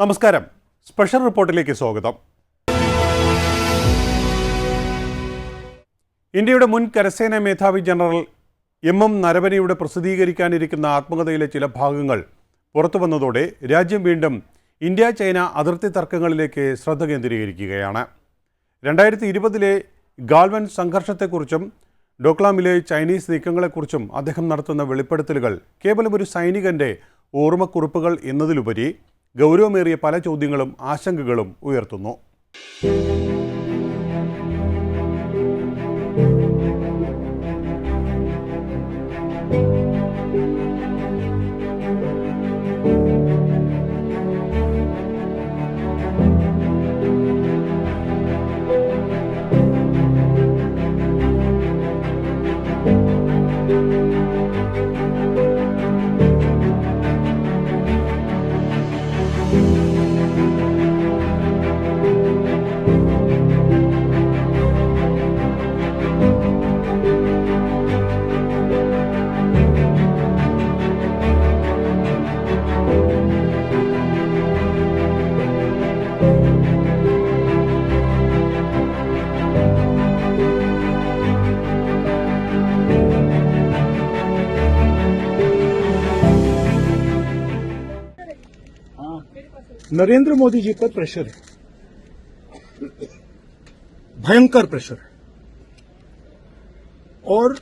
നമസ്കാരം. സ്പെഷ്യൽ റിപ്പോർട്ടിലേക്ക് സ്വാഗതം. ഇന്ത്യയുടെ മുൻ കരസേനാ മേധാവി ജനറൽ എം എം നരവനെയുടെ പ്രസിദ്ധീകരിക്കാനിരിക്കുന്ന ആത്മകഥയിലെ ചില ഭാഗങ്ങൾ പുറത്തു വന്നതോടെ രാജ്യം വീണ്ടും ഇന്ത്യ ചൈന അതിർത്തി തർക്കങ്ങളിലേക്ക് ശ്രദ്ധ കേന്ദ്രീകരിക്കുകയാണ്. രണ്ടായിരത്തി ഇരുപതിലെ ഗാൽവൻ സംഘർഷത്തെക്കുറിച്ചും ഡോക്ലാമിലെ ചൈനീസ് നീക്കങ്ങളെക്കുറിച്ചും അദ്ദേഹം നടത്തുന്ന വെളിപ്പെടുത്തലുകൾ കേവലം ഒരു സൈനികന്റെ ഓർമ്മക്കുറിപ്പുകൾ എന്നതിലുപരി ഗൗരവമേറിയ പല ചോദ്യങ്ങളും ആശങ്കകളും ഉയർത്തുന്നു. नरेंद्र मोदी जी पर प्रेशर है। भयंकर प्रेशर है। और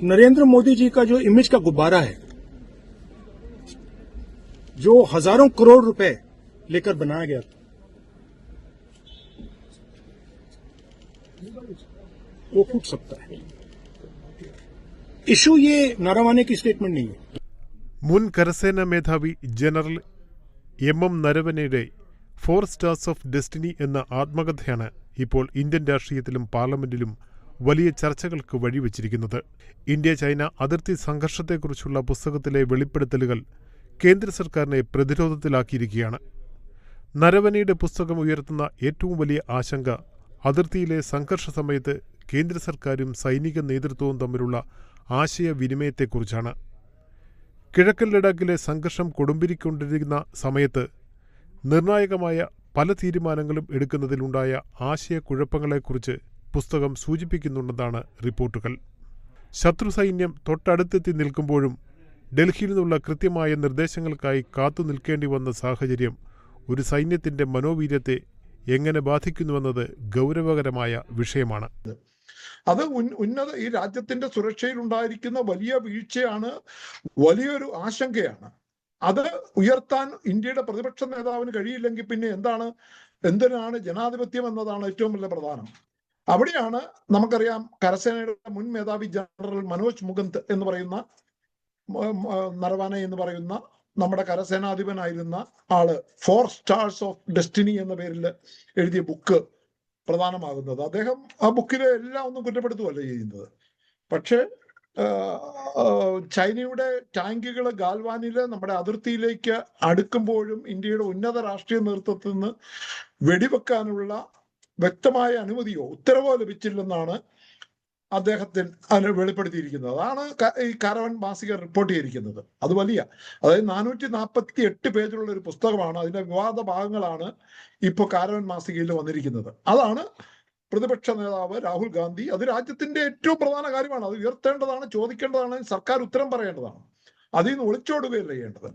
नरेंद्र मोदी जी का जो इमेज का गुब्बारा है, जो हज़ारों करोड़ रुपए लेकर बनाया गया था, वो फूट सकता है। इशू ये नारावाने की स्टेटमेंट नहीं है। മുൻ കരസേനാ മേധാവി ജനറൽ എം എം നരവനയുടെ ഫോർ സ്റ്റാർസ് ഓഫ് ഡെസ്റ്റിനി എന്ന ആത്മകഥയാണ് ഇപ്പോൾ ഇന്ത്യൻ രാഷ്ട്രീയത്തിലും പാർലമെന്റിലും വലിയ ചർച്ചകൾക്ക് വഴിവെച്ചിരിക്കുന്നത്. ഇന്ത്യ ചൈന അതിർത്തി സംഘർഷത്തെക്കുറിച്ചുള്ള പുസ്തകത്തിലെ വെളിപ്പെടുത്തലുകൾ കേന്ദ്ര സർക്കാരിനെ പ്രതിരോധത്തിലാക്കിയിരിക്കുകയാണ്. നരവനയുടെ പുസ്തകം ഉയർത്തുന്ന ഏറ്റവും വലിയ ആശങ്ക അതിർത്തിയിലെ സംഘർഷ സമയത്ത് കേന്ദ്ര സർക്കാരും സൈനിക നേതൃത്വവും തമ്മിലുള്ള ആശയവിനിമയത്തെക്കുറിച്ചാണ്. കിഴക്കൻ ലഡാക്കിലെ സംഘർഷം കൊടുമ്പിരിക്കൊണ്ടിരിക്കുന്ന സമയത്ത് നിർണായകമായ പല തീരുമാനങ്ങളും എടുക്കുന്നതിലുണ്ടായ ആശയക്കുഴപ്പങ്ങളെക്കുറിച്ച് പുസ്തകം സൂചിപ്പിക്കുന്നുണ്ടെന്നാണ് റിപ്പോർട്ടുകൾ. ശത്രു സൈന്യം തൊട്ടടുത്തെത്തി നിൽക്കുമ്പോഴും ഡൽഹിയിൽ നിന്നുള്ള കൃത്യമായ നിർദ്ദേശങ്ങൾക്കായി കാത്തു നിൽക്കേണ്ടി വന്ന സാഹചര്യം ഒരു സൈന്യത്തിന്റെ മനോവീര്യത്തെ എങ്ങനെ ബാധിക്കുന്നുവെന്നത് ഗൗരവകരമായ വിഷയമാണ്. അത് ഉന്നത ഈ രാജ്യത്തിന്റെ സുരക്ഷയിൽ ഉണ്ടായിരിക്കുന്ന വലിയ വീഴ്ചയാണ് വലിയൊരു ആശങ്കയാണ്. അത് ഉയർത്താൻ ഇന്ത്യയുടെ പ്രതിപക്ഷ നേതാവിന് കഴിയില്ലെങ്കിൽ പിന്നെ എന്താണ്? എന്തിനാണ് ജനാധിപത്യം എന്നതാണ് ഏറ്റവും വലിയ പ്രധാനം. അവിടെയാണ് നമുക്കറിയാം കരസേനയുടെ മുൻ മേധാവി ജനറൽ മനോജ് മുകുന്ദ് എന്ന് പറയുന്ന നരവാന എന്ന് പറയുന്ന നമ്മുടെ കരസേനാധിപനായിരുന്ന ആൾ ഫോർ സ്റ്റാർസ് ഓഫ് ഡെസ്റ്റിനി എന്ന പേരിൽ എഴുതിയ ബുക്ക് പ്രധാനമാകുന്നത്. അദ്ദേഹം ആ ബുക്കിലെ എല്ലാം ഒന്നും കുറ്റപ്പെടുത്തുകയല്ല ചെയ്യുന്നത്. പക്ഷേ ചൈനയുടെ ടാങ്കുകൾ ഗാൽവാനിൽ നമ്മുടെ അതിർത്തിയിലേക്ക് അടുക്കുമ്പോഴും ഇന്ത്യയുടെ ഉന്നത രാഷ്ട്രീയ നേതൃത്വത്തിൽ നിന്ന് വെടിവെക്കാനുള്ള വ്യക്തമായ അനുമതിയോ ഉത്തരവോ ലഭിച്ചില്ലെന്നാണ് അദ്ദേഹത്തിന് അതിന് വെളിപ്പെടുത്തിയിരിക്കുന്നത്. അതാണ് ഈ കരവൻ മാസിക റിപ്പോർട്ട് ചെയ്തിരിക്കുന്നത്. അത് വലിയ. അതായത് നാനൂറ്റി നാൽപ്പത്തി എട്ട് പേജുള്ള ഒരു പുസ്തകമാണ്. അതിന്റെ വിവാദ ഭാഗങ്ങളാണ് ഇപ്പോൾ കാരവൻ മാസികയിൽ വന്നിരിക്കുന്നത്. അതാണ് പ്രതിപക്ഷ നേതാവ് രാഹുൽ ഗാന്ധി. അത് രാജ്യത്തിന്റെ ഏറ്റവും പ്രധാന കാര്യമാണ്. അത് ഉയർത്തേണ്ടതാണ് ചോദിക്കേണ്ടതാണ് സർക്കാർ ഉത്തരം പറയേണ്ടതാണ്. അതിൽ നിന്ന് ഒളിച്ചോടുകയല്ല ചെയ്യേണ്ടത്.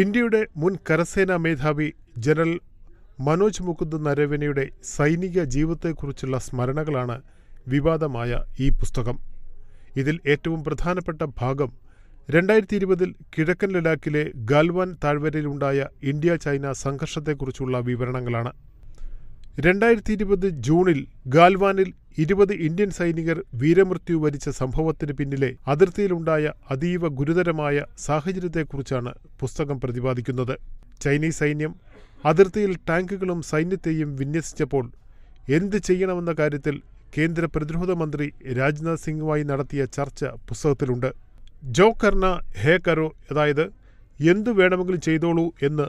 ഇന്ത്യയുടെ മുൻ കരസേനാ മേധാവി ജനറൽ മനോജ് മുകുന്ദ് നരവനയുടെ സൈനിക ജീവിതത്തെക്കുറിച്ചുള്ള സ്മരണകളാണ് വിവാദമായ ഈ പുസ്തകം. ഇതിൽ ഏറ്റവും പ്രധാനപ്പെട്ട ഭാഗം രണ്ടായിരത്തി ഇരുപതിൽ കിഴക്കൻ ലഡാക്കിലെ ഗാൽവാൻ താഴ്വരയിലുണ്ടായ ഇന്ത്യ ചൈന സംഘർഷത്തെക്കുറിച്ചുള്ള വിവരണങ്ങളാണ്. രണ്ടായിരത്തി ഇരുപത് ജൂണിൽ ഗാൽവാനിൽ ഇരുപത് ഇന്ത്യൻ സൈനികർ വീരമൃത്യു വരിച്ച സംഭവത്തിന് പിന്നിലെ അതിർത്തിയിലുണ്ടായ അതീവ ഗുരുതരമായ സാഹചര്യത്തെക്കുറിച്ചാണ് പുസ്തകം പ്രതിപാദിക്കുന്നത്. ചൈനീസ് സൈന്യം അതിർത്തിയിൽ ടാങ്കുകളും സൈന്യത്തെയും വിന്യസിച്ചപ്പോൾ എന്ത് ചെയ്യണമെന്ന കാര്യത്തിൽ കേന്ദ്ര പ്രതിരോധ മന്ത്രി രാജ്നാഥ് സിംഗുമായി നടത്തിയ ചർച്ച പുസ്തകത്തിലുണ്ട്. ജോ കർണ ഹേ കരോ അതായത് എന്തു വേണമെങ്കിലും ചെയ്തോളൂ എന്ന്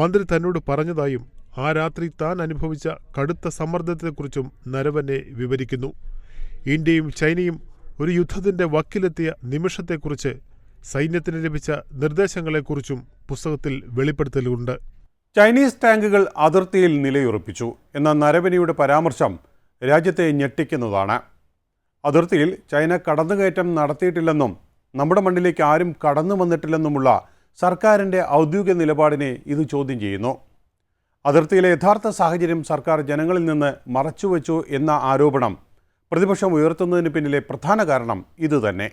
മന്ത്രി തന്നോട് പറഞ്ഞതായും ആ രാത്രി താൻ അനുഭവിച്ച കടുത്ത സമ്മർദ്ദത്തെക്കുറിച്ചും നരവനെ വിവരിക്കുന്നു. ഇന്ത്യയും ചൈനയും ഒരു യുദ്ധത്തിന്റെ വക്കിലെത്തിയ നിമിഷത്തെക്കുറിച്ച് സൈന്യത്തിന് ലഭിച്ച നിർദ്ദേശങ്ങളെക്കുറിച്ചും പുസ്തകത്തിൽ വെളിപ്പെടുത്തലുണ്ട്. ചൈനീസ് ടാങ്കുകൾ അതിർത്തിയിൽ നിലയുറപ്പിച്ചു എന്ന നരവനിയുടെ പരാമർശം രാജ്യത്തെ ഞെട്ടിക്കുന്നതാണ്. അതിർത്തിയിൽ ചൈന കടന്നുകയറ്റം നടത്തിയിട്ടില്ലെന്നും നമ്മുടെ മണ്ണിലേക്ക് ആരും കടന്നു വന്നിട്ടില്ലെന്നുമുള്ള സർക്കാരിന്റെ ഔദ്യോഗിക നിലപാടിനെ ഇത് ചോദ്യം ചെയ്യുന്നു. അതിർത്തിയിലെ യഥാർത്ഥ സാഹചര്യം സർക്കാർ ജനങ്ങളിൽ നിന്ന് മറച്ചുവെച്ചു എന്ന ആരോപണം പ്രതിപക്ഷം ഉയർത്തുന്നതിന് പിന്നിലെ പ്രധാന കാരണം ഇതുതന്നെ.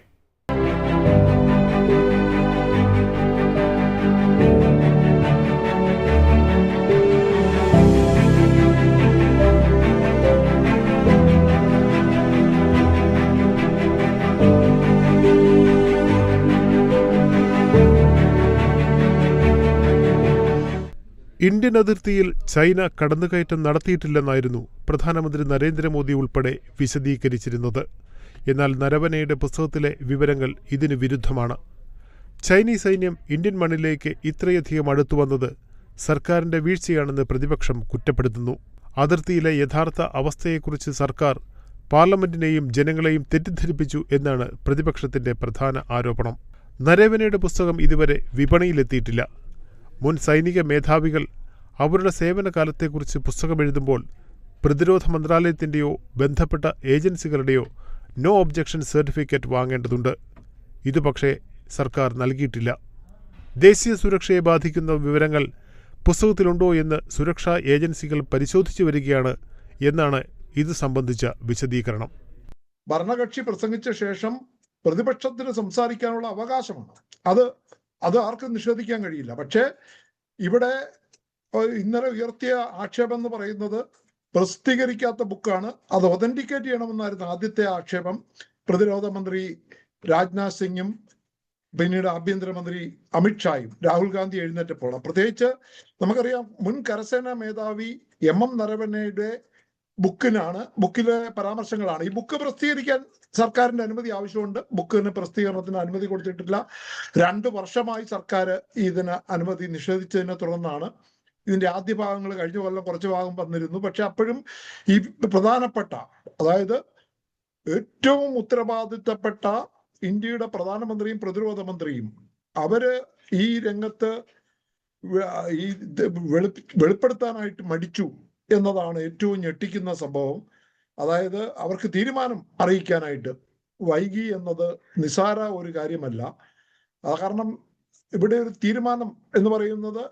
ഇന്ത്യൻ അതിർത്തിയിൽ ചൈന കടന്നുകയറ്റം നടത്തിയിട്ടില്ലെന്നായിരുന്നു പ്രധാനമന്ത്രി നരേന്ദ്രമോദി ഉൾപ്പെടെ വിശദീകരിച്ചിരുന്നത്. എന്നാൽ നരവനയുടെ പുസ്തകത്തിലെ വിവരങ്ങൾ ഇതിന് വിരുദ്ധമാണ്. ചൈനീസ് സൈന്യം ഇന്ത്യൻ മണ്ണിലേക്ക് ഇത്രയധികം അടുത്തു വന്നത് സർക്കാരിന്റെ വീഴ്ചയാണെന്ന് പ്രതിപക്ഷം കുറ്റപ്പെടുത്തുന്നു. അതിർത്തിയിലെ യഥാർത്ഥ അവസ്ഥയെക്കുറിച്ച് സർക്കാർ പാർലമെന്റിനെയും ജനങ്ങളെയും തെറ്റിദ്ധരിപ്പിച്ചു എന്നാണ് പ്രതിപക്ഷത്തിന്റെ പ്രധാന ആരോപണം. നരേവനയുടെ പുസ്തകം ഇതുവരെ വിപണിയിലെത്തിയിട്ടില്ല. മുൻ സൈനിക മേധാവികൾ അവരുടെ സേവനകാലത്തെക്കുറിച്ച് പുസ്തകമെഴുതുമ്പോൾ പ്രതിരോധ മന്ത്രാലയത്തിന്റെയോ ബന്ധപ്പെട്ട ഏജൻസികളുടെയോ നോ ഒബ്ജക്ഷൻ സർട്ടിഫിക്കറ്റ് വാങ്ങേണ്ടതുണ്ട്. ഇത് പക്ഷേ സർക്കാർ നൽകിയിട്ടില്ല. ദേശീയ സുരക്ഷയെ ബാധിക്കുന്ന വിവരങ്ങൾ പുസ്തകത്തിലുണ്ടോ എന്ന് സുരക്ഷാ ഏജൻസികൾ പരിശോധിച്ചു വരികയാണ് എന്നാണ് ഇത് സംബന്ധിച്ച വിശദീകരണം. ഭരണകക്ഷി പ്രസംഗിച്ച ശേഷം പ്രതിപക്ഷത്തിന് സംസാരിക്കാനുള്ള അവകാശമാണ് അത് അത് ആർക്കും നിഷേധിക്കാൻ കഴിയില്ല. പക്ഷേ ഇവിടെ ഇന്നലെ ഉയർത്തിയ ആക്ഷേപം എന്ന് പറയുന്നത് പ്രസിദ്ധീകരിക്കാത്ത ബുക്കാണ്. അത് ഒതന്റിക്കേറ്റ് ചെയ്യണമെന്നായിരുന്നു ആദ്യത്തെ ആക്ഷേപം. പ്രതിരോധ മന്ത്രി രാജ്നാഥ് സിംഗും പിന്നീട് ആഭ്യന്തരമന്ത്രി അമിത്ഷായും രാഹുൽ ഗാന്ധി എഴുന്നേറ്റപ്പോൾ. പ്രത്യേകിച്ച് നമുക്കറിയാം മുൻ കരസേനാ മേധാവി എം എം നരവനയുടെ ബുക്കിനാണ് ബുക്കിലെ പരാമർശങ്ങളാണ്. ഈ ബുക്ക് പ്രസിദ്ധീകരിക്കാൻ സർക്കാരിന്റെ അനുമതി ആവശ്യമുണ്ട്. ബുക്കിന് പ്രസിദ്ധീകരണത്തിന് അനുമതി കൊടുത്തിട്ടില്ല. രണ്ടു വർഷമായി സർക്കാർ ഇതിന് അനുമതി നിഷേധിച്ചതിനെ തുടർന്നാണ് ഇതിന്റെ ആദ്യ ഭാഗങ്ങൾ കഴിഞ്ഞ കൊല്ലം കുറച്ച് ഭാഗം വന്നിരുന്നു. പക്ഷെ അപ്പോഴും ഈ പ്രധാനപ്പെട്ട അതായത് ഏറ്റവും ഉത്തരവാദിത്തപ്പെട്ട ഇന്ത്യയുടെ പ്രധാനമന്ത്രിയും പ്രതിരോധ മന്ത്രിയും അവർ ഈ രംഗത്ത് ഈ വെളി വെളിപ്പെടുത്താനായിട്ട് മടിച്ചു എന്നതാണ് ഏറ്റവും ഞെട്ടിക്കുന്ന സംഭവം. അതായത് അവർക്ക് തീരുമാനം അറിയിക്കാനായിട്ട് വൈകി എന്നത് നിസാര ഒരു കാര്യമല്ല. കാരണം ഇവിടെ ഒരു തീരുമാനം എന്ന് പറയുന്നത്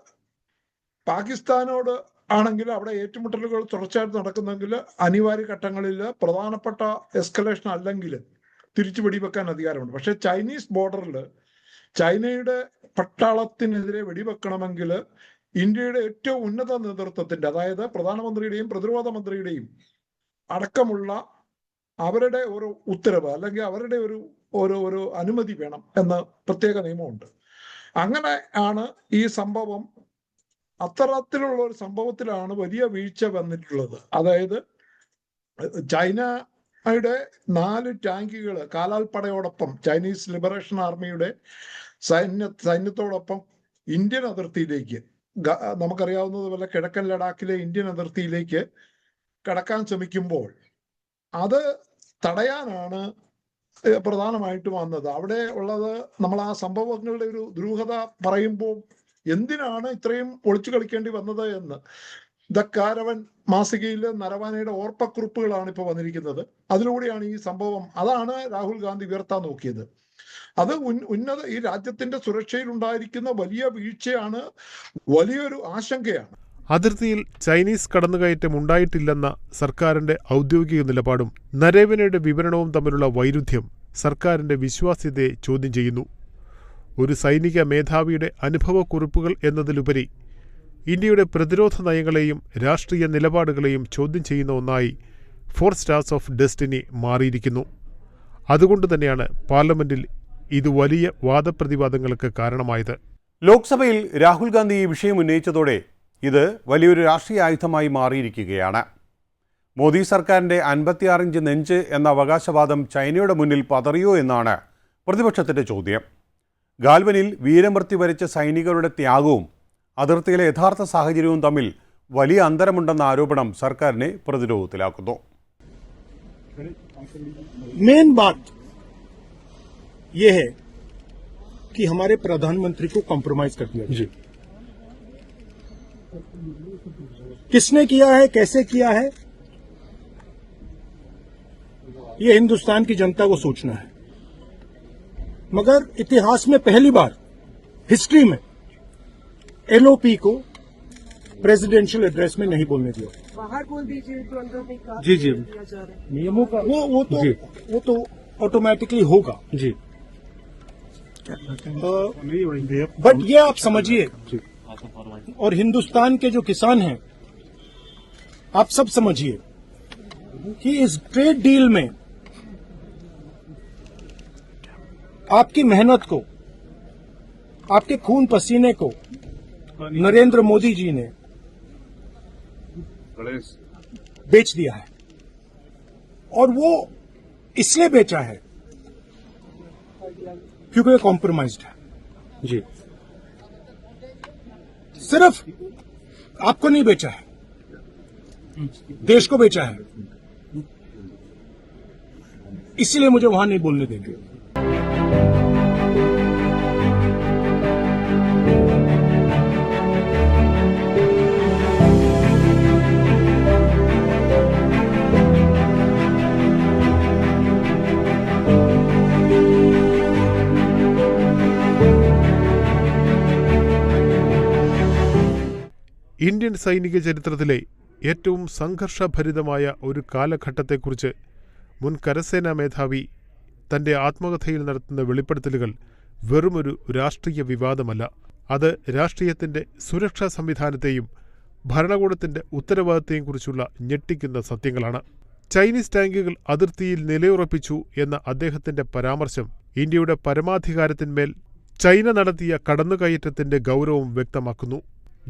പാകിസ്ഥാനോട് ആണെങ്കിൽ അവിടെ ഏറ്റുമുട്ടലുകൾ തുടർച്ചയായിട്ട് നടക്കുന്നെങ്കിൽ അനിവാര്യ ഘട്ടങ്ങളിൽ പ്രധാനപ്പെട്ട എസ്കലേഷൻ അല്ലെങ്കിൽ തിരിച്ചു വെടിവെക്കാൻ അധികാരമുണ്ട്. പക്ഷെ ചൈനീസ് ബോർഡറിൽ ചൈനയുടെ പട്ടാളത്തിനെതിരെ വെടിവെക്കണമെങ്കിൽ ഇന്ത്യയുടെ ഏറ്റവും ഉന്നത നേതൃത്വത്തിന്റെ അതായത് പ്രധാനമന്ത്രിയുടെയും പ്രതിരോധ മന്ത്രിയുടെയും അടക്കമുള്ള അവരുടെ ഒരു ഉത്തരവ് അല്ലെങ്കിൽ അവരുടെ ഒരു ഒരു ഒരു അനുമതി വേണം എന്ന് പ്രത്യേക നിയമമുണ്ട്. അങ്ങനെ ആണ് ഈ സംഭവം അത്തരത്തിലുള്ള ഒരു സംഭവത്തിലാണ് വലിയ വീഴ്ച വന്നിട്ടുള്ളത്. അതായത് ചൈനയുടെ നാല് ടാങ്കുകൾ കാലാൽപ്പടയോടൊപ്പം ചൈനീസ് ലിബറേഷൻ ആർമിയുടെ സൈന്യ സൈന്യത്തോടൊപ്പം ഇന്ത്യൻ അതിർത്തിയിലേക്ക് നമുക്കറിയാവുന്നതുപോലെ കിഴക്കൻ ലഡാക്കിലെ ഇന്ത്യൻ അതിർത്തിയിലേക്ക് കടക്കാൻ ശ്രമിക്കുമ്പോൾ അത് തടയാനാണ് പ്രധാനമായിട്ട് വന്നത്. അവിടെ ഉള്ളത് നമ്മൾ ആ സംഭവങ്ങളുടെ ഒരു ദുരൂഹത പറയുമ്പോൾ എന്തിനാണ് ഇത്രയും ഒളിച്ചു കളിക്കേണ്ടി വന്നത് എന്ന്. ദ കാരവൻ മാസികയിലെ നരവാനയുടെ ഓർപ്പക്കുറിപ്പുകളാണ് ഇപ്പോൾ വന്നിരിക്കുന്നത്. അതിലൂടെയാണ് ഈ സംഭവം അതാണ് രാഹുൽ ഗാന്ധി ഉയർത്താൻ നോക്കിയത്. അത് ഉന്നത ഈ രാജ്യത്തിന്റെ സുരക്ഷയിൽ ഉണ്ടായിരിക്കുന്ന വലിയ വീഴ്ചയാണ് വലിയൊരു ആശങ്കയാണ്. അതിർത്തിയിൽ ചൈനീസ് കടന്നുകയറ്റം ഉണ്ടായിട്ടില്ലെന്ന സർക്കാരിന്റെ ഔദ്യോഗിക നിലപാടും നരേവനയുടെ വിവരണവും തമ്മിലുള്ള വൈരുദ്ധ്യം സർക്കാരിന്റെ വിശ്വാസ്യതയെ ചോദ്യം ചെയ്യുന്നു. ഒരു സൈനിക മേധാവിയുടെ അനുഭവക്കുറിപ്പുകൾ എന്നതിലുപരി ഇന്ത്യയുടെ പ്രതിരോധ നയങ്ങളെയും രാഷ്ട്രീയ നിലപാടുകളെയും ചോദ്യം ചെയ്യുന്ന ഒന്നായി ഫോർ സ്റ്റാർസ് ഓഫ് ഡെസ്റ്റിനി മാറിയിരിക്കുന്നു. അതുകൊണ്ട് തന്നെയാണ് പാർലമെന്റിൽ ഇത് വലിയ വാദപ്രതിവാദങ്ങൾക്ക് കാരണമായത്. ലോക്സഭയിൽ രാഹുൽ ഗാന്ധി ഈ വിഷയം ഉന്നയിച്ചതോടെ ഇത് വലിയൊരു രാഷ്ട്രീയ ആയുധമായി മാറിയിരിക്കുകയാണ് മോദി സർക്കാരിൻ്റെ അൻപത്തിയാറ് ഇഞ്ച് നെഞ്ച് എന്ന അവകാശവാദം ചൈനയുടെ മുന്നിൽ പതറിയോ എന്നാണ് പ്രതിപക്ഷത്തിൻ്റെ ചോദ്യം ഗാൽവനിൽ വീരമൃത്യു വരിച്ച സൈനികരുടെ ത്യാഗവും അതിർത്തിയിലെ യഥാർത്ഥ സാഹചര്യവും തമ്മിൽ വലിയ അന്തരമുണ്ടെന്ന ആരോപണം സർക്കാരിനെ പ്രതിരോധത്തിലാക്കുന്നു मेन बात यह है कि हमारे प्रधानमंत्री को कॉम्प्रोमाइज कर दिया जी किसने किया है कैसे किया है? ये हिंदुस्तान की जनता को सोचना है। मगर इतिहास में पहली बार हिस्ट्री में एलओपी को प्रेसिडेंशियल एड्रेस में नहीं बोलने दिया। बाहर बोल दीजिए जो अंदर नहीं कहा जी, जी। किया जा रहा है। नियमों का वो वो तो वो तो ऑटोमेटिकली होगा। जी। बट ये आप समझिए। और हिंदुस्तान के जो किसान हैं आप सब समझिए कि इस ट्रेड डील में आपकी मेहनत को आपके खून पसीने को नरेंद्र मोदी जी ने बेच दिया है। और वो इसलिए बेचा है क्योंकि ये कॉम्प्रोमाइज्ड है। जी। सिर्फ़ आपको नहीं बेचा है। देश को बेचा है। इसलिए मुझे वहाँ नहीं बोलने देंगे। ഇന്ത്യൻ സൈനിക ചരിത്രത്തിലെ ഏറ്റവും സംഘർഷഭരിതമായ ഒരു കാലഘട്ടത്തെക്കുറിച്ച് മുൻ കരസേനാ മേധാവി തന്റെ ആത്മകഥയിൽ നടത്തുന്ന വെളിപ്പെടുത്തലുകൾ വെറുമൊരു രാഷ്ട്രീയ വിവാദമല്ല. അത് രാഷ്ട്രീയത്തിന്റെ സുരക്ഷാ സംവിധാനത്തെയും ഭരണകൂടത്തിന്റെ ഉത്തരവാദിത്തെയും കുറിച്ചുള്ള ഞെട്ടിക്കുന്ന സത്യങ്ങളാണ്. ചൈനീസ് ടാങ്കുകൾ അതിർത്തിയിൽ നിലയുറപ്പിച്ചു എന്ന അദ്ദേഹത്തിന്റെ പരാമർശം ഇന്ത്യയുടെ പരമാധികാരത്തിന്മേൽ ചൈന നടത്തിയ കടന്നുകയറ്റത്തിന്റെ ഗൗരവം വ്യക്തമാക്കുന്നു.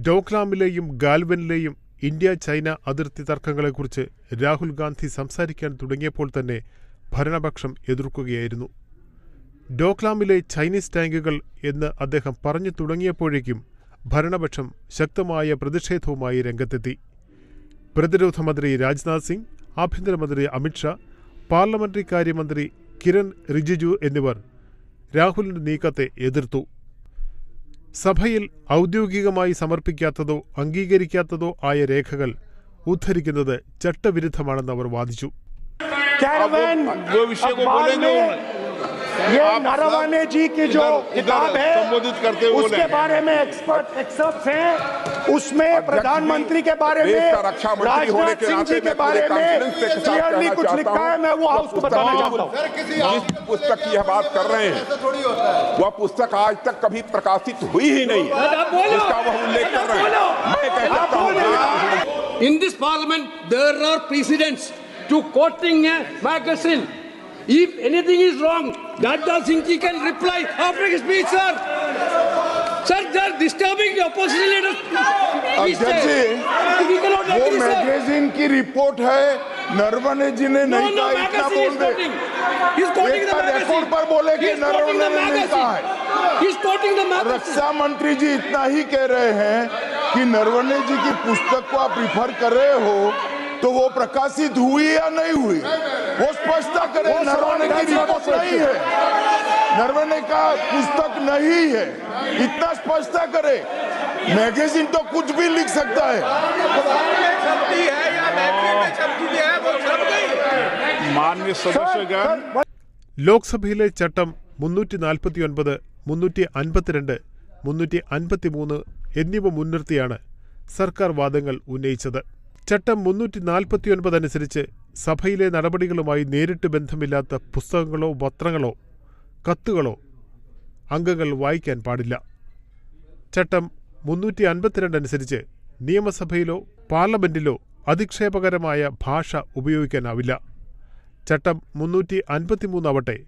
ഡോക്ലാമിലെയും ഗാൽവനിലെയും ഇന്ത്യ ചൈന അതിർത്തി തർക്കങ്ങളെക്കുറിച്ച് രാഹുൽ ഗാന്ധി സംസാരിക്കാൻ തുടങ്ങിയപ്പോൾ തന്നെ ഭരണപക്ഷം എതിർക്കുകയായിരുന്നു. ഡോക്ലാമിലെ ചൈനീസ് ടാങ്കുകൾ എന്ന് അദ്ദേഹം പറഞ്ഞു തുടങ്ങിയപ്പോഴേക്കും ഭരണപക്ഷം ശക്തമായ പ്രതിഷേധവുമായി രംഗത്തെത്തി. പ്രതിരോധ മന്ത്രി രാജ്നാഥ് സിംഗ് ആഭ്യന്തരമന്ത്രി അമിത്ഷാ പാർലമെന്ററി കാര്യമന്ത്രി കിരൺ റിജിജു എന്നിവർ രാഹുലിന്റെ നീക്കത്തെ എതിർത്തു. സഭയിൽ ഔദ്യോഗികമായി സമർപ്പിക്കാത്തതോ അംഗീകരിക്കാത്തതോ ആയ രേഖകൾ ഉദ്ധരിക്കുന്നത് ചട്ടവിരുദ്ധമാണെന്ന് അവർ വാദിച്ചു. ये नरवाने जी की जो किताब है संबोधित करते हुए उसके बारे में एक्सपर्ट एक्सपर्ट हैं। उसमें प्रधानमंत्री के बारे में रक्षा मंत्री राजनाथ सिंह जी के बारे में क्लियरली कुछ लिखा है मैं वो हाउस को बताना चाहता हूँ। पुस्तक की यह बात कर रहे हैं वह पुस्तक आज तक कभी प्रकाशित हुई ही नहीं। जिसका वह उल्लेख कर रहे हैं। मैं कह सकता हूँ In this parliament, there are precedents to quoting a magazine. If anything is wrong, Dada Singh ji can reply after his speech, sir. Sir, they are disturbing the opposition leaders. अध्यक्ष जी, वो. मैगजीन की report है नरवणे जी ने नहीं कहा इतना बोल is दे एक the magazine. रिकॉर्ड पर बोले कि नरवणे ने नहीं कहा है magazine. He's quoting the magazine. रक्षा मंत्री जी इतना ही कह रहे हैं कि नरवणे जी की पुस्तक को आप रिफर कर रहे हो तो वो प्रकाशित हुई या नहीं हुई वो स्पष्टता करे नरवणे की रिपोर्ट नहीं है नरवणे का पुस्तक नहीं है इतना स्पष्टता करे मैगजीन तो कुछ भी लिख सकता है माननीय सदस्यगण ലോക്സഭയിലെ ചട്ടം മുന്നൂറ്റി നാൽപ്പത്തിയൊൻപത് മുന്നൂറ്റി അൻപത്തിരണ്ട് മുന്നൂറ്റി അൻപത്തിമൂന്ന് എന്നിവ മുൻനിർത്തിയാണ് സർക്കാർ വാദങ്ങൾ ഉന്നയിച്ചത് ചട്ടം മുന്നൂറ്റി നാൽപ്പത്തിയൊൻപത് അനുസരിച്ച് സഭയിലെ നടപടികളുമായി നേരിട്ട് ബന്ധമില്ലാത്ത പുസ്തകങ്ങളോ പത്രങ്ങളോ കത്തുകളോ അംഗങ്ങൾ വായിക്കാൻ പാടില്ല. ചട്ടം മുന്നൂറ്റി അൻപത്തിരണ്ട് അനുസരിച്ച് നിയമസഭയിലോ പാർലമെന്റിലോ അധിക്ഷേപകരമായ ഭാഷ ഉപയോഗിക്കാനാവില്ല. ചട്ടം മുന്നൂറ്റി അൻപത്തിമൂന്നാവട്ടെ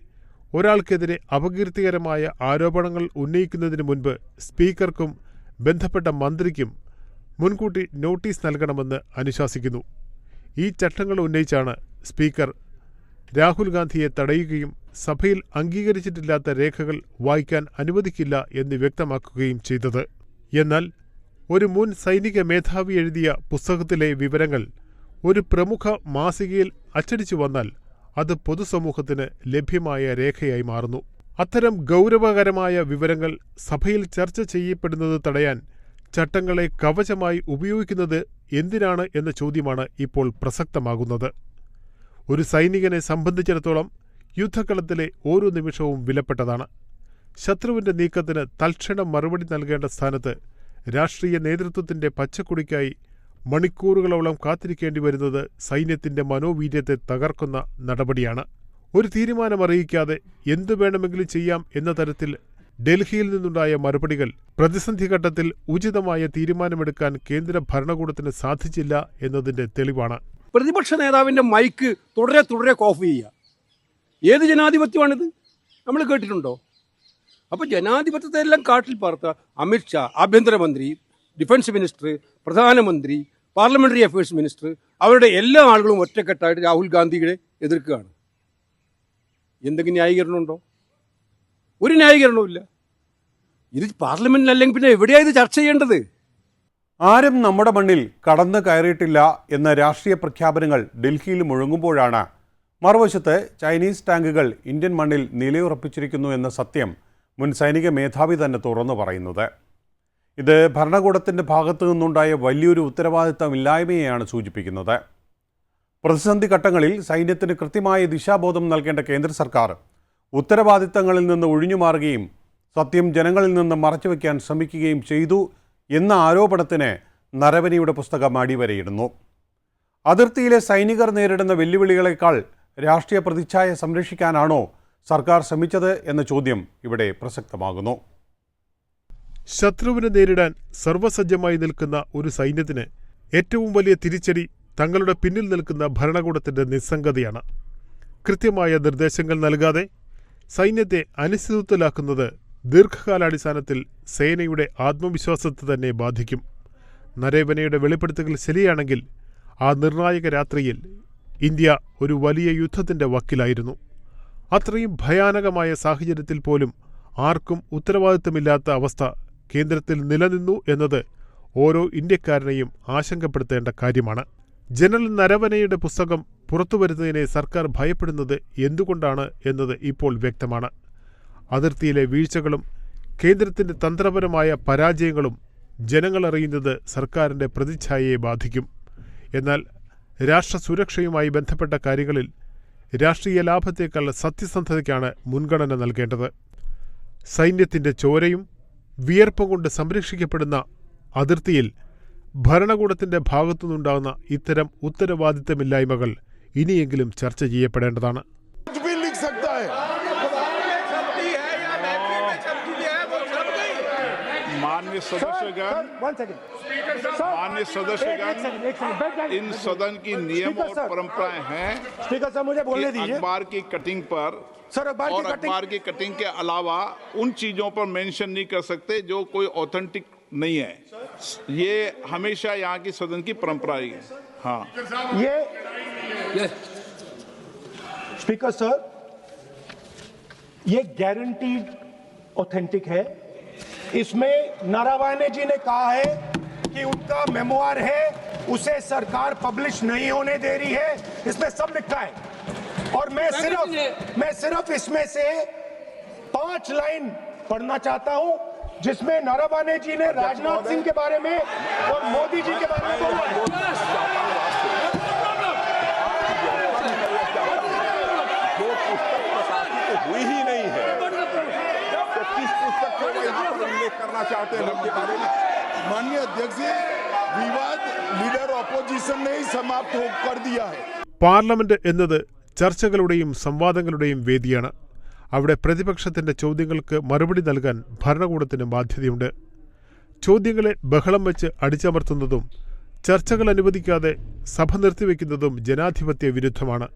ഒരാൾക്കെതിരെ അപകീർത്തികരമായ ആരോപണങ്ങൾ ഉന്നയിക്കുന്നതിന് മുൻപ് സ്പീക്കർക്കും ബന്ധപ്പെട്ട മന്ത്രിക്കും മുൻകൂട്ടി നോട്ടീസ് നൽകണമെന്ന് അനുശാസിക്കുന്നു. ഈ ചട്ടങ്ങൾ ഉന്നയിച്ചാണ് സ്പീക്കർ രാഹുൽ ഗാന്ധിയെ തടയുകയും സഭയിൽ അംഗീകരിച്ചിട്ടില്ലാത്ത രേഖകൾ വായിക്കാൻ അനുവദിക്കില്ല എന്ന് വ്യക്തമാക്കുകയും ചെയ്തത്. എന്നാൽ ഒരു മുൻ സൈനിക മേധാവി എഴുതിയ പുസ്തകത്തിലെ വിവരങ്ങൾ ഒരു പ്രമുഖ മാസികയിൽ അച്ചടിച്ചു വന്നാൽ അത് പൊതുസമൂഹത്തിന് ലഭ്യമായ രേഖയായി മാറുന്നു. അത്തരം ഗൗരവകരമായ വിവരങ്ങൾ സഭയിൽ ചർച്ച ചെയ്യപ്പെടുന്നത് തടയാൻ ചട്ടങ്ങളെ കവചമായി ഉപയോഗിക്കുന്നത് എന്തിനാണ് എന്ന ചോദ്യമാണ് ഇപ്പോൾ പ്രസക്തമാകുന്നത്. ഒരു സൈനികനെ സംബന്ധിച്ചിടത്തോളം യുദ്ധക്കളത്തിലെ ഓരോ നിമിഷവും വിലപ്പെട്ടതാണ്. ശത്രുവിന്റെ നീക്കത്തിന് തൽക്ഷണം മറുപടി നൽകേണ്ട സ്ഥാനത്ത് രാഷ്ട്രീയ നേതൃത്വത്തിന്റെ പച്ചക്കുടിക്കായി മണിക്കൂറുകളോളം കാത്തിരിക്കേണ്ടി വരുന്നത് സൈന്യത്തിന്റെ മനോവീര്യത്തെ തകർക്കുന്ന നടപടിയാണ്. ഒരു തീരുമാനമറിയിക്കാതെ എന്തു വേണമെങ്കിലും ചെയ്യാം എന്ന തരത്തിൽ ഡൽഹിയിൽ നിന്നുണ്ടായ മറുപടികൾ പ്രതിസന്ധി ഘട്ടത്തിൽ ഉചിതമായ തീരുമാനമെടുക്കാൻ കേന്ദ്ര ഭരണകൂടത്തിന് സാധിച്ചില്ല എന്നതിന്റെ തെളിവാണ്. പ്രതിപക്ഷ നേതാവിന്റെ മൈക്ക് തുടരെ തുടരെ കോഫ് ചെയ്യുക. ഏത് ജനാധിപത്യമാണിത്? നമ്മൾ കേട്ടിട്ടുണ്ടോ? അപ്പോൾ ജനാധിപത്യത്തെ എല്ലാം കാട്ടിൽ പാർത്ത അമിത്ഷാ ആഭ്യന്തരമന്ത്രി ഡിഫൻസ് മിനിസ്റ്റർ പ്രധാനമന്ത്രി പാർലമെന്ററി അഫയേഴ്സ് മിനിസ്റ്റർ അവരുടെ എല്ലാ ആളുകളും ഒറ്റക്കെട്ടായിട്ട് രാഹുൽ ഗാന്ധിയുടെ എതിർക്കുകയാണ്. എന്തെങ്കിലും ന്യായീകരണമുണ്ടോ ഒരു ന്യായീകരണവും ഇല്ല. ഇത് പാർലമെന്റിലല്ലെങ്കിൽ പിന്നെ എവിടെയാ ഇത് ചർച്ച ചെയ്യേണ്ടത്? ആരും നമ്മുടെ മണ്ണിൽ കടന്നു കയറിയിട്ടില്ല എന്ന രാഷ്ട്രീയ പ്രഖ്യാപനങ്ങൾ ഡൽഹിയിൽ മുഴങ്ങുമ്പോഴാണ്. മറുവശത്ത് ചൈനീസ് ടാങ്കുകൾ ഇന്ത്യൻ മണ്ണിൽ നിലയുറപ്പിച്ചിരിക്കുന്നു എന്ന സത്യം മുൻ സൈനിക മേധാവി തന്നെ തുറന്നു പറയുന്നത്. ഇത് ഭരണകൂടത്തിന്റെ ഭാഗത്തു നിന്നുണ്ടായ വലിയൊരു ഉത്തരവാദിത്തമില്ലായ്മയെയാണ് സൂചിപ്പിക്കുന്നത്. പ്രതിസന്ധി ഘട്ടങ്ങളിൽ സൈന്യത്തിന് കൃത്യമായ ദിശാബോധം നൽകേണ്ട കേന്ദ്ര സർക്കാർ ഉത്തരവാദിത്തങ്ങളിൽ നിന്ന് ഒഴിഞ്ഞുമാറുകയും സത്യം ജനങ്ങളിൽ നിന്ന് മറച്ചുവെക്കാൻ ശ്രമിക്കുകയും ചെയ്തു എന്ന ആരോപണത്തിന് നരവനിയുടെ പുസ്തകം അടിവരയിടുന്നു. അതിർത്തിയിലെ സൈനികർ നേരിടുന്ന വെല്ലുവിളികളെക്കാൾ രാഷ്ട്രീയ പ്രതിച്ഛായ സംരക്ഷിക്കാനാണോ സർക്കാർ ശ്രമിച്ചത് എന്ന ചോദ്യം ഇവിടെ പ്രസക്തമാകുന്നു. ശത്രുവിനെ നേരിടാൻ സർവസജ്ജമായി നിൽക്കുന്ന ഒരു സൈന്യത്തിന് ഏറ്റവും വലിയ തിരിച്ചടി തങ്ങളുടെ പിന്നിൽ നിൽക്കുന്ന ഭരണകൂടത്തിന്റെ നിസ്സംഗതയാണ്. കൃത്യമായ നിർദ്ദേശങ്ങൾ നൽകാതെ സൈന്യത്തെ അനിശ്ചിതത്വത്തിലാക്കുന്നത് ദീർഘകാലാടിസ്ഥാനത്തിൽ സേനയുടെ ആത്മവിശ്വാസത്തെ തന്നെ ബാധിക്കും. നരേവനയുടെ വെളിപ്പെടുത്തൽ ശരിയാണെങ്കിൽ ആ നിർണായക രാത്രിയിൽ ഇന്ത്യ ഒരു വലിയ യുദ്ധത്തിന്റെ വക്കിലായിരുന്നു. അത്രയും ഭയാനകമായ സാഹചര്യത്തിൽ പോലും ആർക്കും ഉത്തരവാദിത്തമില്ലാത്ത അവസ്ഥ കേന്ദ്രത്തിൽ നിലനിന്നു എന്നത് ഓരോ ഇന്ത്യക്കാരനെയും ആശങ്കപ്പെടുത്തേണ്ട കാര്യമാണ്. ജനറൽ നരവനയുടെ പുസ്തകം പുറത്തുവരുന്നതിനെ സർക്കാർ ഭയപ്പെടുന്നത് എന്തുകൊണ്ടാണ് എന്നത് ഇപ്പോൾ വ്യക്തമാണ്. അതിർത്തിയിലെ വീഴ്ചകളും കേന്ദ്രത്തിന്റെ തന്ത്രപരമായ പരാജയങ്ങളും ജനങ്ങളറിയുന്നത് സർക്കാരിന്റെ പ്രതിച്ഛായയെ ബാധിക്കും. എന്നാൽ രാഷ്ട്ര സുരക്ഷയുമായി ബന്ധപ്പെട്ട കാര്യങ്ങളിൽ രാഷ്ട്രീയ ലാഭത്തേക്കാൾ സത്യസന്ധതയ്ക്കാണ് മുൻഗണന നൽകേണ്ടത്. സൈന്യത്തിന്റെ ചോരയും വിയർപ്പം കൊണ്ട് സംരക്ഷിക്കപ്പെടുന്ന അതിർത്തിയിൽ ഭരണകൂടത്തിന്റെ ഭാഗത്തുനിന്നുണ്ടാകുന്ന ഇത്തരം ഉത്തരവാദിത്തമില്ലായ്മകൾ ഇനിയെങ്കിലും ചർച്ച ചെയ്യപ്പെടേണ്ടതാണ്. मान्य सदस्यगण वन मान्य सदस्यगण एक सेकंड बैठ जाइए। इन सदन की नियम और परंपराएँ हैं स्पीकर साहब मुझे बोलने दीजिए। अखबार की कटिंग पर सर अखबार और अखबार की कटिंग के अलावा उन चीज़ों पर मेंशन नहीं कर सकते जो कोई ऑथेंटिक नहीं है। ये हमेशा यहाँ की सदन की परंपरा है हाँ। ये स्पीकर सर ये गारंटीड ऑथेंटिक है। इसमें नारावाने जी ने कहा है कि उनका मेमोआर है उसे सरकार पब्लिश नहीं होने दे रही है। इसमें सब लिखा है। और मैं सिर्फ़ मैं सिर्फ़ इसमें से पाँच लाइन पढ़ना चाहता हूँ जिसमें नारावाने जी ने राजनाथ सिंह के बारे में और मोदी जी के बारे में बोला है हैं उनके बारे में माननीय अध्यक्ष जी विवाद लीडर ऑपोजिशन ने ही समाप्त हो कर दिया है പാർലമെന്റ് എന്നത് ചർച്ചകളുടെയും സംവാദങ്ങളുടെയും വേദിയാണ് അവിടെ പ്രതിപക്ഷത്തിന്റെ ചോദ്യങ്ങൾക്ക് മറുപടി നൽകാൻ ഭരണകൂടത്തിന് ബാധ്യതയുണ്ട് ചോദ്യങ്ങളെ ബഹളം വെച്ച് അടിച്ചമർത്തുന്നതും ചർച്ചകൾ അനുവദിക്കാതെ സഭ നിർത്തിവെക്കുന്നതും ജനാധിപത്യ വിരുദ്ധമാണ്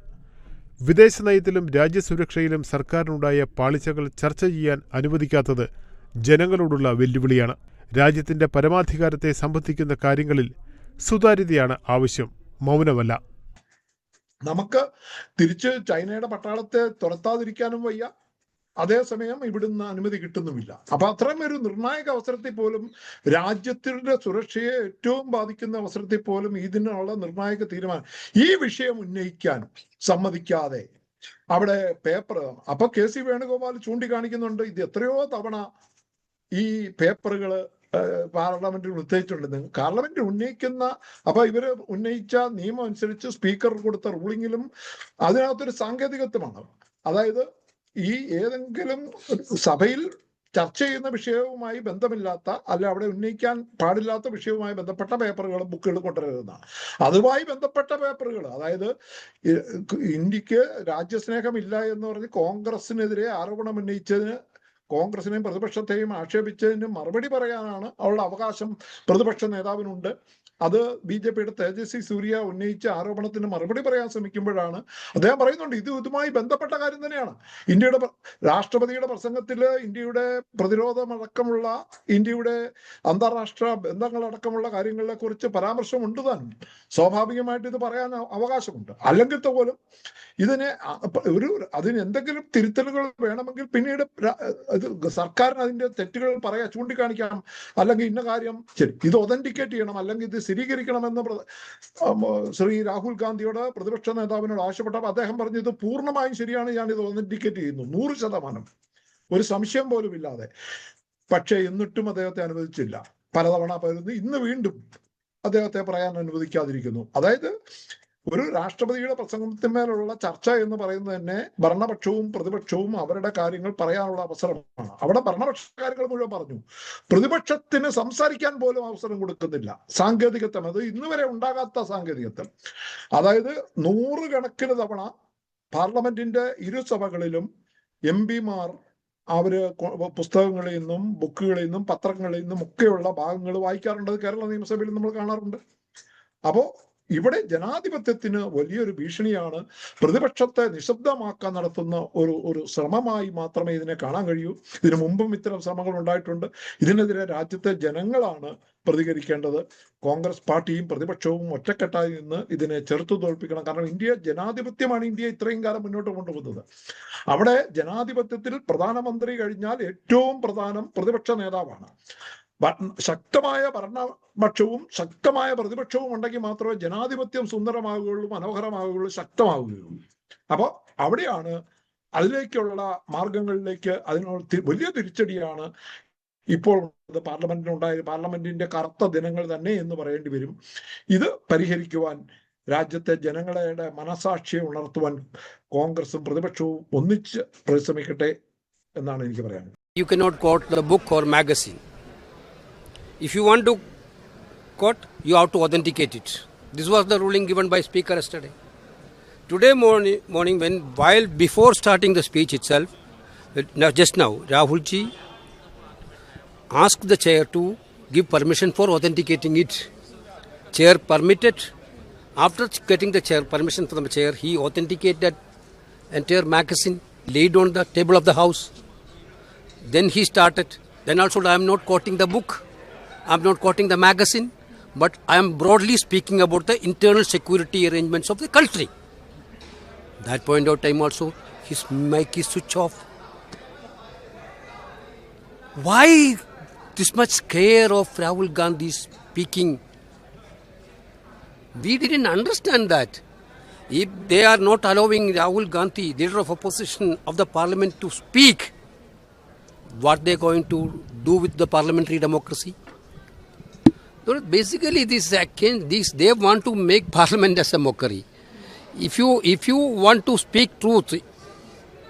വിദേശ നയത്തിലും രാജ്യസുരക്ഷയിലും സർക്കാരിനുണ്ടായ പാളിച്ചകൾ ചർച്ച ചെയ്യാൻ അനുവദിക്കാത്തത് ജനങ്ങളോടുള്ള വെല്ലുവിളിയാണ്. രാജ്യത്തിന്റെ പരമാധികാരത്തെ സംബന്ധിക്കുന്ന കാര്യങ്ങളിൽ സുതാര്യതയാണ് ആവശ്യം മൗനമല്ല. നമുക്ക് തിരിച്ച് ചൈനയുടെ പട്ടാളത്തെ തുരത്താതിരിക്കാനും വയ്യ. അതേസമയം ഇവിടുന്ന് അനുമതി കിട്ടുന്നുമില്ല. അപ്പൊ അത്രയും ഒരു നിർണായക അവസരത്തിൽ പോലും രാജ്യത്തിന്റെ സുരക്ഷയെ ഏറ്റവും ബാധിക്കുന്ന അവസരത്തിൽ പോലും ഇതിനുള്ള നിർണായക തീരുമാനം ഈ വിഷയം ഉന്നയിക്കാൻ സമ്മതിക്കാതെ അവിടെ പേപ്പർ അപ്പൊ കെ സി വേണുഗോപാൽ ചൂണ്ടിക്കാണിക്കുന്നുണ്ട് ഇത് എത്രയോ തവണ ഈ പേപ്പറുകൾ പാർലമെന്റിൽ ഉന്നയിച്ചിട്ടുണ്ട്. പാർലമെന്റ് ഉന്നയിക്കുന്ന അപ്പൊ ഇവർ ഉന്നയിച്ച നിയമം അനുസരിച്ച് സ്പീക്കർ കൊടുത്ത റൂളിങ്ങിലും അതിനകത്തൊരു സാങ്കേതികത്വമാണ്. അതായത് ഈ ഏതെങ്കിലും സഭയിൽ ചർച്ച ചെയ്യുന്ന വിഷയവുമായി ബന്ധമില്ലാത്ത അല്ല അവിടെ ഉന്നയിക്കാൻ പാടില്ലാത്ത വിഷയവുമായി ബന്ധപ്പെട്ട പേപ്പറുകളും ബുക്കുകൾ കൊണ്ടുവരുന്നതാണ്. അതുമായി ബന്ധപ്പെട്ട പേപ്പറുകൾ അതായത് ഇന്ത്യയ്ക്ക് രാജ്യസ്നേഹമില്ല എന്ന് പറഞ്ഞ് കോൺഗ്രസിനെതിരെ ആരോപണം ഉന്നയിച്ചതിന് കോൺഗ്രസിനെയും പ്രതിപക്ഷത്തെയും ആക്ഷേപിച്ചതിന് മറുപടി പറയാനാണ് അവളുടെ അവകാശം. പ്രതിപക്ഷ നേതാവിനുണ്ട്. അത് ബി ജെ പിയുടെ തേജസ്വി സൂര്യ ഉന്നയിച്ച ആരോപണത്തിന് മറുപടി പറയാൻ ശ്രമിക്കുമ്പോഴാണ് അദ്ദേഹം പറയുന്നുണ്ട് ഇത് ഇതുമായി ബന്ധപ്പെട്ട കാര്യം തന്നെയാണ്. ഇന്ത്യയുടെ രാഷ്ട്രപതിയുടെ പ്രസംഗത്തിൽ ഇന്ത്യയുടെ പ്രതിരോധമടക്കമുള്ള ഇന്ത്യയുടെ അന്താരാഷ്ട്ര ബന്ധങ്ങളടക്കമുള്ള കാര്യങ്ങളെ കുറിച്ച് പരാമർശം ഉണ്ട് താനും. സ്വാഭാവികമായിട്ട് ഇത് പറയാൻ അവ- അവകാശമുണ്ട്. അല്ലെങ്കിൽ പോലും ഇതിനെ ഒരു അതിന് എന്തെങ്കിലും തിരുത്തലുകൾ വേണമെങ്കിൽ പിന്നീട് സർക്കാരിന് അതിന്റെ തെറ്റുകൾ പറയാ ചൂണ്ടിക്കാണിക്കാം. അല്ലെങ്കിൽ ഇന്ന കാര്യം ശരി ഇത് ഒതന്റിക്കേറ്റ് ചെയ്യണം. അല്ലെങ്കിൽ ഇത് സ്ഥിരീകരിക്കണമെന്ന് ശ്രീ രാഹുൽ ഗാന്ധിയോട് പ്രതിപക്ഷ നേതാവിനോട് ആവശ്യപ്പെട്ടപ്പോൾ അദ്ദേഹം പറഞ്ഞത് പൂർണമായും ശരിയാണ്. ഞാൻ ഇത് ഒതന്റിക്കേറ്റ് ചെയ്യുന്നു. നൂറ് ശതമാനം. ഒരു സംശയം പോലും ഇല്ലാതെ പക്ഷേ എന്നിട്ടും അദ്ദേഹത്തെ അനുവദിച്ചില്ല. പലതവണ പകരുന്നു ഇന്ന് വീണ്ടും അദ്ദേഹത്തെ പറയാൻ അനുവദിക്കാതിരിക്കുന്നു. അതായത് ഒരു രാഷ്ട്രപതിയുടെ പ്രസംഗത്തിന്മേലുള്ള ചർച്ച എന്ന് പറയുന്നത് തന്നെ ഭരണപക്ഷവും പ്രതിപക്ഷവും അവരുടെ കാര്യങ്ങൾ പറയാനുള്ള അവസരമാണ്. അവിടെ ഭരണപക്ഷ കാര്യങ്ങൾ മുഴുവൻ പറഞ്ഞു പ്രതിപക്ഷത്തിന് സംസാരിക്കാൻ പോലും അവസരം കൊടുക്കുന്നില്ല. സാങ്കേതികത്വം അത് ഇന്ന് വരെ ഉണ്ടാകാത്ത സാങ്കേതികത്വം. അതായത് നൂറുകണക്കിന് തവണ പാർലമെന്റിന്റെ ഇരുസഭകളിലും എം പിമാർ അവർ പുസ്തകങ്ങളിൽ നിന്നും ബുക്കുകളിൽ നിന്നും പത്രങ്ങളിൽ നിന്നും ഒക്കെയുള്ള ഭാഗങ്ങൾ വായിക്കാറുണ്ട്. കേരള നിയമസഭയിൽ നമ്മൾ കാണാറുണ്ട്. അപ്പോ ഇവിടെ ജനാധിപത്യത്തിന് വലിയൊരു ഭീഷണിയാണ് പ്രതിപക്ഷത്തെ നിശബ്ദമാക്കാൻ നടത്തുന്ന ഒരു ഒരു ശ്രമമായി മാത്രമേ ഇതിനെ കാണാൻ കഴിയൂ. ഇതിനു മുമ്പും ഇത്തരം ശ്രമങ്ങൾ ഉണ്ടായിട്ടുണ്ട്. ഇതിനെതിരെ രാജ്യത്തെ ജനങ്ങളാണ് പ്രതികരിക്കേണ്ടത്. കോൺഗ്രസ് പാർട്ടിയും പ്രതിപക്ഷവും ഒറ്റക്കെട്ടായി നിന്ന് ഇതിനെ ചെറുത്തു തോൽപ്പിക്കണം. കാരണം ഇന്ത്യ ജനാധിപത്യമാണ് ഇന്ത്യ ഇത്രയും കാലം മുന്നോട്ട് കൊണ്ടുപോകുന്നത്. അവിടെ ജനാധിപത്യത്തിൽ പ്രധാനമന്ത്രി കഴിഞ്ഞാൽ ഏറ്റവും പ്രധാനം പ്രതിപക്ഷ നേതാവാണ്. ശക്തമായ ഭരണപക്ഷവും ശക്തമായ പ്രതിപക്ഷവും ഉണ്ടെങ്കിൽ മാത്രമേ ജനാധിപത്യം സുന്ദരമാകുകയുള്ളൂ മനോഹരമാകുകയുള്ളൂ ശക്തമാവുകയുള്ളൂ. അപ്പോൾ അവിടെയാണ് അതിലേക്കുള്ള മാർഗങ്ങളിലേക്ക് അതിനുള്ള വലിയ തിരിച്ചടിയാണ് ഇപ്പോൾ പാർലമെന്റിനുണ്ടായ പാർലമെന്റിന്റെ കറുത്ത ദിനങ്ങൾ തന്നെ എന്ന് പറയേണ്ടി വരും. ഇത് പരിഹരിക്കുവാൻ രാജ്യത്തെ ജനങ്ങളുടെ മനസാക്ഷിയെ ഉണർത്തുവാൻ കോൺഗ്രസും പ്രതിപക്ഷവും ഒന്നിച്ച് പരിശ്രമിക്കട്ടെ എന്നാണ് എനിക്ക് പറയാനുള്ളത്. Can not quote the book or magazine. If you want to quote, you have to authenticate it. This was the ruling given by Speaker yesterday. Today morning, morning when while before starting the speech itself, now just now, Rahul ji asked the chair to give permission for authenticating it. Chair permitted. After getting the chair permission from the chair, he authenticated entire magazine, laid on the table of the house. Then he started. Then also, I am not quoting the book, I am not quoting the magazine, but I am broadly speaking about the internal security arrangements of the country. That point of time also, his mic is switched off. Why this much care of Rahul Gandhi speaking? We didn't understand that. If they are not allowing Rahul Gandhi, leader of opposition of the parliament, to speak, what they are going to do with the parliamentary democracy? Basically, this akin, this they want to make parliament as a mockery. If you if you want to speak truth,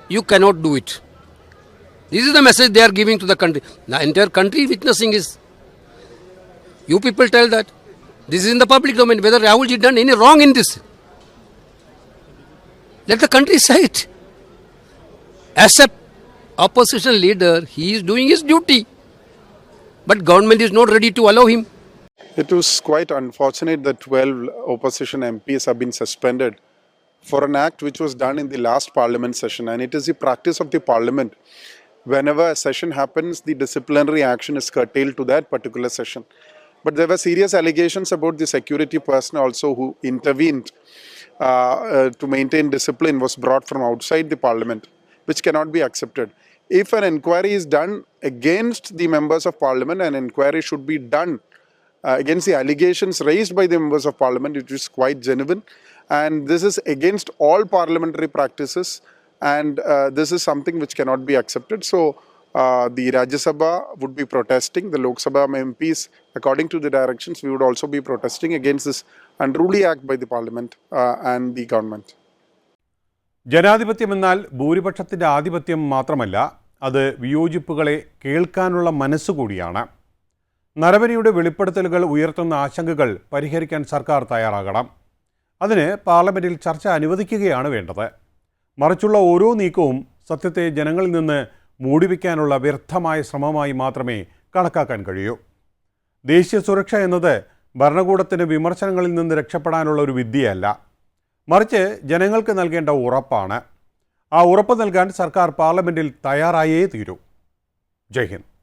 you cannot do it. This is the message they are giving to the country. The entire country witnessing is. You people tell that This is in the public domain. Whether Rahul ji done any wrong in this. Let the country say it. As a opposition leader, he is doing his duty. But government is not ready to allow him. It was quite unfortunate that 12 opposition MPs have been suspended for an act which was done in the last parliament session. And it is the practice of the parliament. Whenever a session happens, the disciplinary action is curtailed to that particular session. But there were serious allegations about the security personnel also who intervened uh, uh, to maintain discipline was brought from outside the parliament, which cannot be accepted. If an inquiry is done against the members of parliament, an inquiry should be done against the allegations raised by the members of parliament, which is quite genuine. And this is against all parliamentary practices, and uh, this is something which cannot be accepted. So, uh, the Rajya Sabha would be protesting, the Lok Sabha MPs, according to the directions, we would also be protesting against this unruly act by the parliament uh, and the government. ജനാധിപത്യമെന്നാൽ ഭൂരിപക്ഷത്തിന്റെ ആധിപത്യം മാത്രമല്ല അത് വിയോജിപ്പുകളെ കേൾക്കാനുള്ള മനസ്സുകൂടിയാണ് നരവനിയുടെ വെളിപ്പെടുത്തലുകൾ ഉയർത്തുന്ന ആശങ്കകൾ പരിഹരിക്കാൻ സർക്കാർ തയ്യാറാകണം. അതിന് പാർലമെന്റിൽ ചർച്ച അനുവദിക്കുകയാണ് വേണ്ടത്. മറിച്ചുള്ള ഓരോ നീക്കവും സത്യത്തെ ജനങ്ങളിൽ നിന്ന് മൂടിവെക്കാനുള്ള വ്യർത്ഥമായ ശ്രമമായി മാത്രമേ കണക്കാക്കാൻ കഴിയൂ. ദേശീയ സുരക്ഷ എന്നത് ഭരണകൂടത്തിന് വിമർശനങ്ങളിൽ നിന്ന് രക്ഷപ്പെടാനുള്ള ഒരു വിദ്യയല്ല. മറിച്ച് ജനങ്ങൾക്ക് നൽകേണ്ട ഉറപ്പാണ്. ആ ഉറപ്പ് നൽകാൻ സർക്കാർ പാർലമെന്റിൽ തയ്യാറായേ തീരൂ. ജയ് ഹിന്ദ്.